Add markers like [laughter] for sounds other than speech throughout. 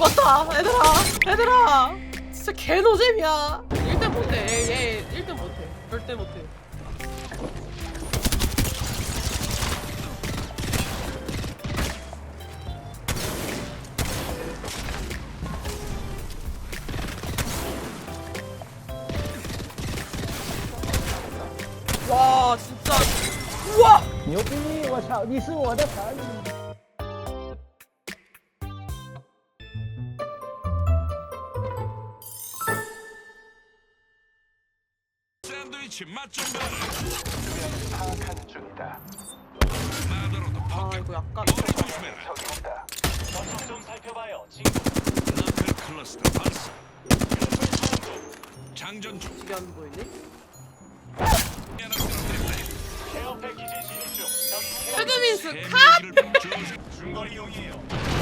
죽었다 얘들아 얘들아 진짜 개노잼이야 1대 못해 얘, 얘 1대 못해 절대 못해 와 진짜 우와 牛逼！我操，你是我的儿 좀 봐라. 파악하는 중이다. 나더러도 아 이거 약간 머리 조심해라. 온다. 저쪽 좀 살펴봐요. 친구. 너클 클러스터 발사. 장전 중. 이게 안 보이니? 하나 쓰러뜨린다. 케어 패키지 진입 중. 저기 케어 헤드민스 조심. 중거리 용이에요.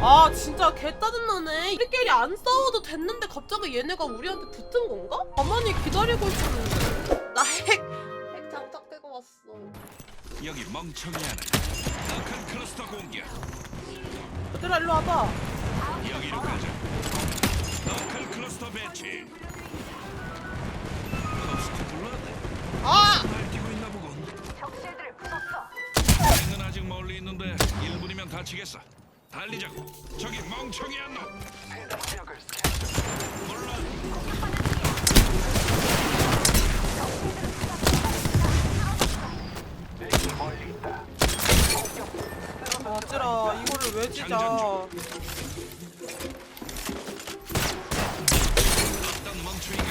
아 진짜 개 짜증나네 우리끼리 안 싸워도 됐는데 갑자기 얘네가 우리한테 붙은 건가? 가만히 기다리고 있었는데 나핵 핵 장착 끼고 왔어 여기 멍청이 하나. 너클 클러스터 공격. 얘들아 일로 와봐 여기로 가자. 너클 클러스터 배치. 아! 날뛰고 있나 보군. 적실들을 부쉈어. 는 아직 멀리 있는데 1분이면 다치겠어. 달리자고. 저기 멍청이한 놈. 해당 지역을 스캔 중. 몰라. 내게 멀리 있다. 아 찌라 이거를 왜 어떤 멍청이가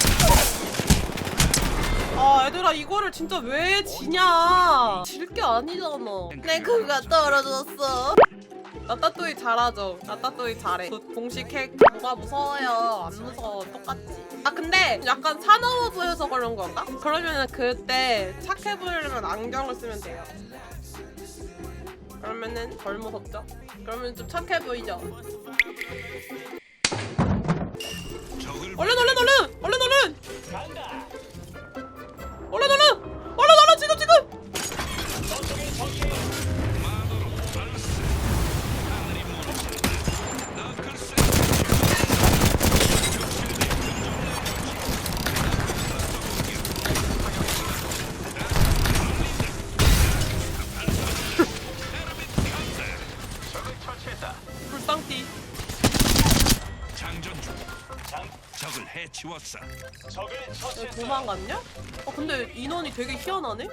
아 얘들아 이거를 진짜 왜 지냐 질 게 아니잖아 내 그가 떨어졌어 나따또이 잘하죠. 나따또이 잘해. 그 공식 핵. 뭐가 무서워요. 안 무서워. 똑같지. 아 근데 약간 사나워 보여서 그런 건가? 그러면 그때 착해 보이려면 안경을 쓰면 돼요. 그러면은 덜 무섭죠? 그러면 좀 착해 보이죠? 얼른 얼른 처치했다. 불쌍띠 장전 중. 장. 적을 해치웠어. 적을 왜 처치했어요. 도망갔냐? 어 근데 인원이 되게 희한하네?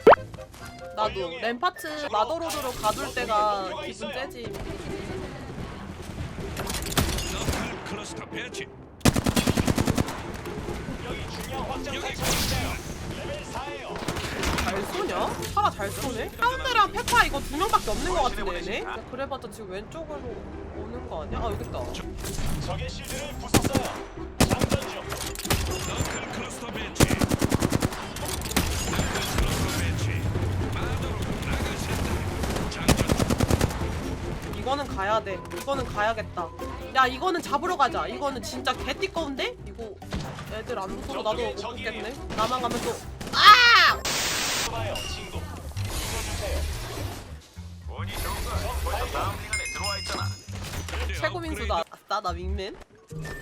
나도 램파트 마더로드로 가둘 때가 기분 째지 너클 클러스터 배치. 여기 중요한 확장 여기 4예요. 잘 쏘냐? 파라 잘 쏘네? 하운드랑 페파 이거 두 명밖에 없는 것 같은데 얘네? 그래봤자 지금 왼쪽으로 오는 거 아니야? 아 여기 있다 적의 실드를 부쉈어요. 장전 중. 너클 클러스터 배치. 너클 클러스터 배치. 마도로 나가신다. 장전 중. 이거는 가야 돼 이거는 가야겠다 야 이거는 잡으러 가자 이거는 진짜 개띠꺼운데? 이거 애들 안 붙어서 나도 못 붙겠네 나만 가면 또 나 윙맨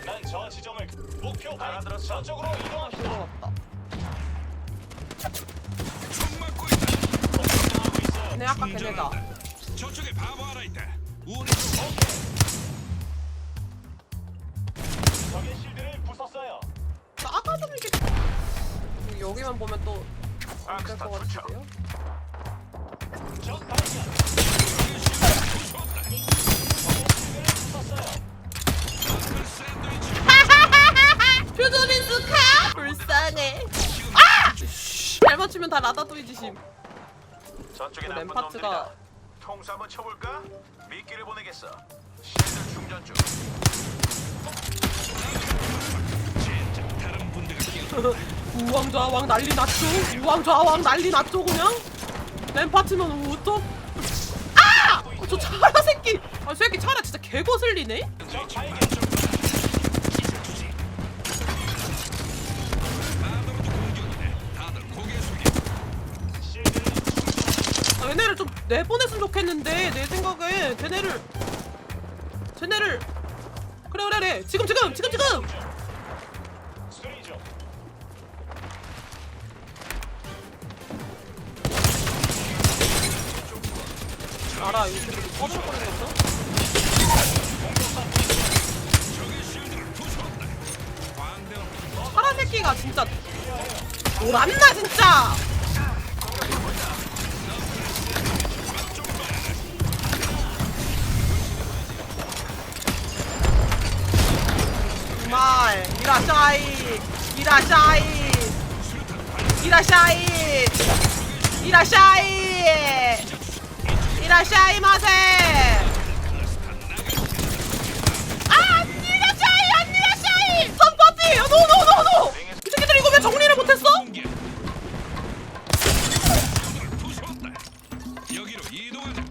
난 저 지점을 목표 발 알아들었어. 저쪽으로 이동합시다. 들어갔다 총 맞고 있다. 공격당하고 있어요. 걔네 아까 걔네다 저쪽에 바보 하나 있다. 우리 적의 실드를 부쉈어요. 아까 좀 이렇게 여기만 보면 또 안될 악스타 것 투척. 같은데요? 적 발견. 적의 실드를 샌드위치. 퓨즈민스 카 불쌍해 아! 잘 맞추면 다 라다토이 지심 저쪽에 그 나쁜 램파트가 놈들이다. 통수 한번 쳐볼까? 미끼를 보내겠어. 실드 충전 중. 우왕좌왕 난리 났죠 우왕좌왕 난리 났죠 그냥 램파트면 어떡 아! 어, 저 차라 새끼 아 새끼 차라 진짜 개거슬리네 내보냈으면 좋겠는데 내 생각에. 쟤네를. 쟤네를. 그래 그래 그래. 지금 지금 지금 지금. 알아 이거 지금 꺼져버리는 거 적의 실드를 부숴다 광대는 차라 새끼가 진짜. 돌았나 진짜 이라샤이. 이라샤이. 이라샤이. 이라샤이 마세. 아 이라샤이 안 이라샤이. 선파티 노노노노. 이 새끼들 이거 왜 정리를 못했어? 여기로 이동하자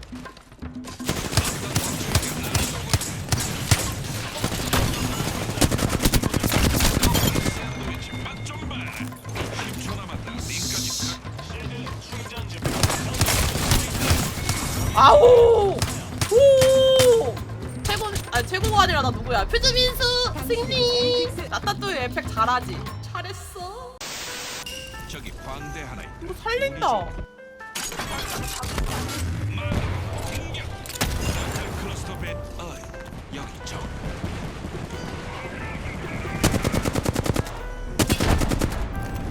누구야? 퓨즈민수 승리. 나따뚜이 에펙 잘하지. 잘했어. 저기 광대 하나 있다. 이거 살린다. 어이 여기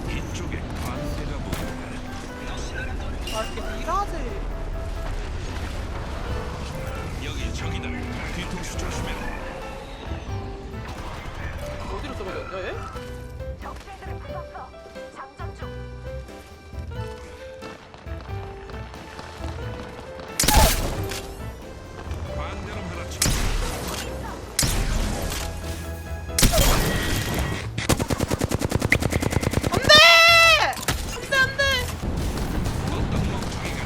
이쪽에 광대가 보인다. 아 이렇게. 여기 저기다. 어디로 쏘면 돼? 적 실드를 부쉈어. 장전 중. 광대로 하나 쳐. 안돼! 안돼 안돼. 어떤 멍청이가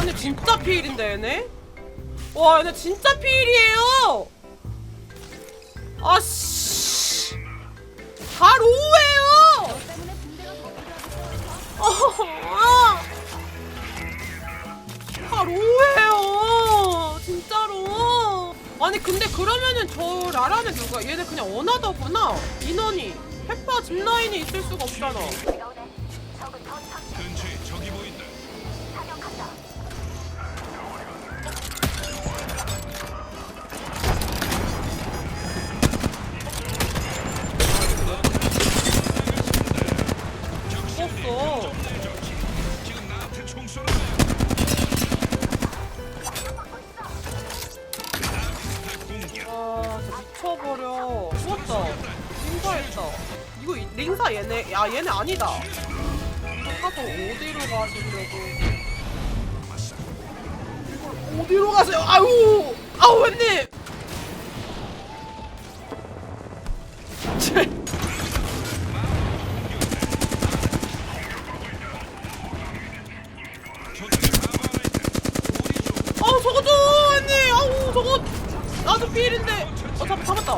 아니 진짜 피일인데 얘네? 와 얘네 진짜 피일이에요. 아씨. 다 로우예요. 아, 다 로우예요. 진짜로. 아니 근데 그러면은 저 라라는 누가? 얘네 그냥 원하더구나. 인원이. 페파 짚라인이 있을 수가 없잖아. 미쳐버려. 죽었다. 링사했다. 이거 이- 링사 얘네, 야, 얘네 아니다. 이거 타서 어디로 가시려고. 이걸 어디로 가세요? 아유! 아우, 웬님! 아우, 저거 줘! 나도 피일인데! 어, 잡, 잡았다.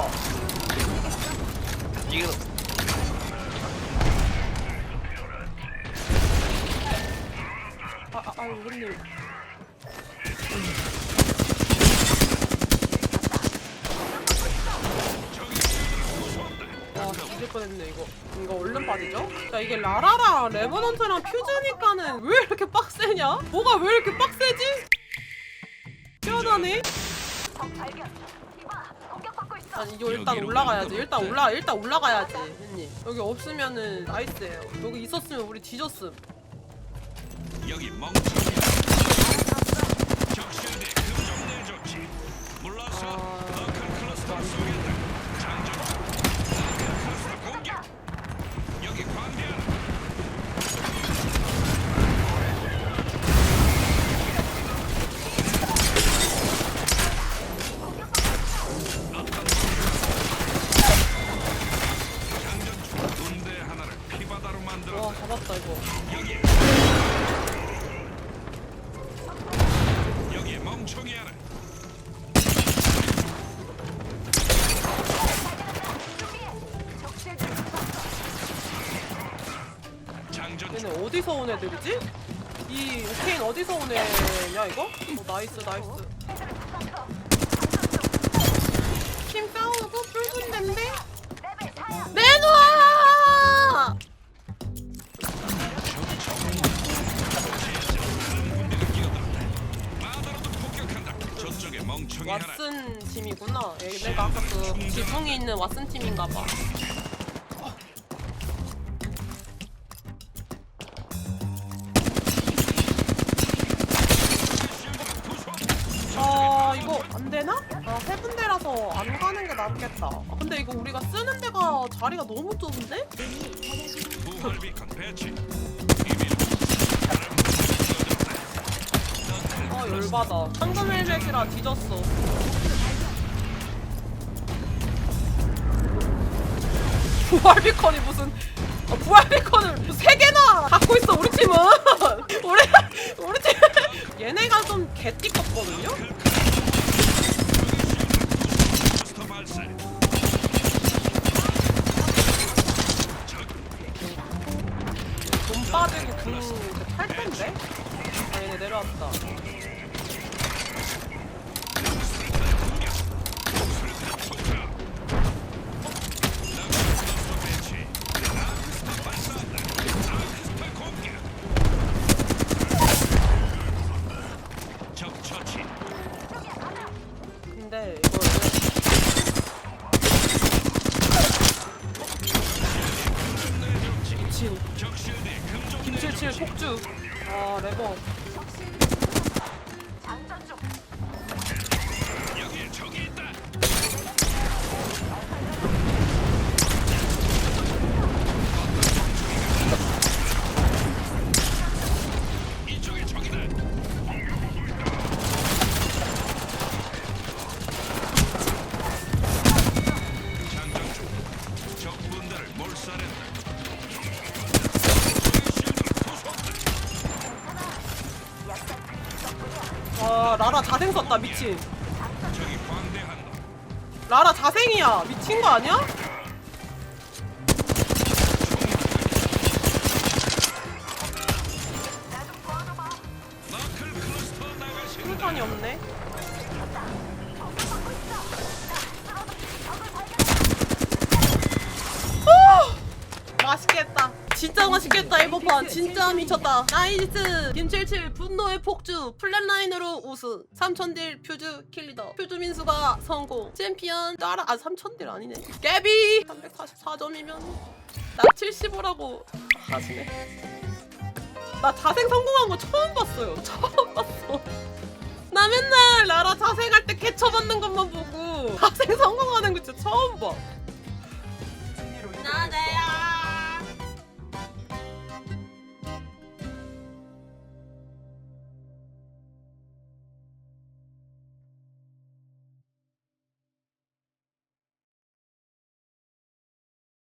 아, 아, 아유, 웬님. 와 뒤질 뻔했네 이거 이거 얼른 빠지죠? 자 이게 라라랑 레버넌트랑 퓨즈니까는 왜 이렇게 빡세냐? 뭐가 왜 이렇게 빡세지? 희한하네 아니 이거 일단 올라가야지. 일단 건 올라 일단 올라가야지 형님 여기 없으면은 나이스예요. 여기 있었으면 우리 뒤졌음. 여기 멍청 얘네 어디서 온 애들이지? 이 오케인 어디서 온 애냐 이거? 어, 나이스 나이스. 팀 싸우고 내놔! 저쪽에 멍청이 하나 왓슨 팀이구나. 얘네가 아까 그 지붕이 있는 왓슨 팀인가 봐. 낫겠다. 아, 근데 이거 우리가 쓰는 데가 자리가 너무 좁은데? 아 열받아. 황금 헬멧이라 뒤졌어. 부활 비컨이 무슨 아, 부활 비컨을 세 개나 갖고 있어 우리 팀은. [laughs] 우리 우리 팀 얘네가 좀 개띠껍거든요. 빠지고 궁탈 텐데. 아 얘네 내려왔다. 폭주. 아 레버. 자생 썼다 미친. 라라 자생이야 미친 거 아니야? 술탄이 없네. 오! 맛있겠다. 진짜 맛있겠다 이번판. 진짜 미쳤다. 나이스. 김칠칠 분노의 폭주 플랫라인으로 우승. 3000딜 퓨즈 킬리더. 퓨즈 민수가 성공. 챔피언. 따라 아 3000딜 아니네. 깨비! 344점이면 나 75라고 하시네. 나 자생 성공한 거 처음 봤어요. [laughs] 처음 봤어. 나 맨날 나라 자생할 때 개쳐받는 것만 보고 자생 성공하는 거 진짜 처음 봐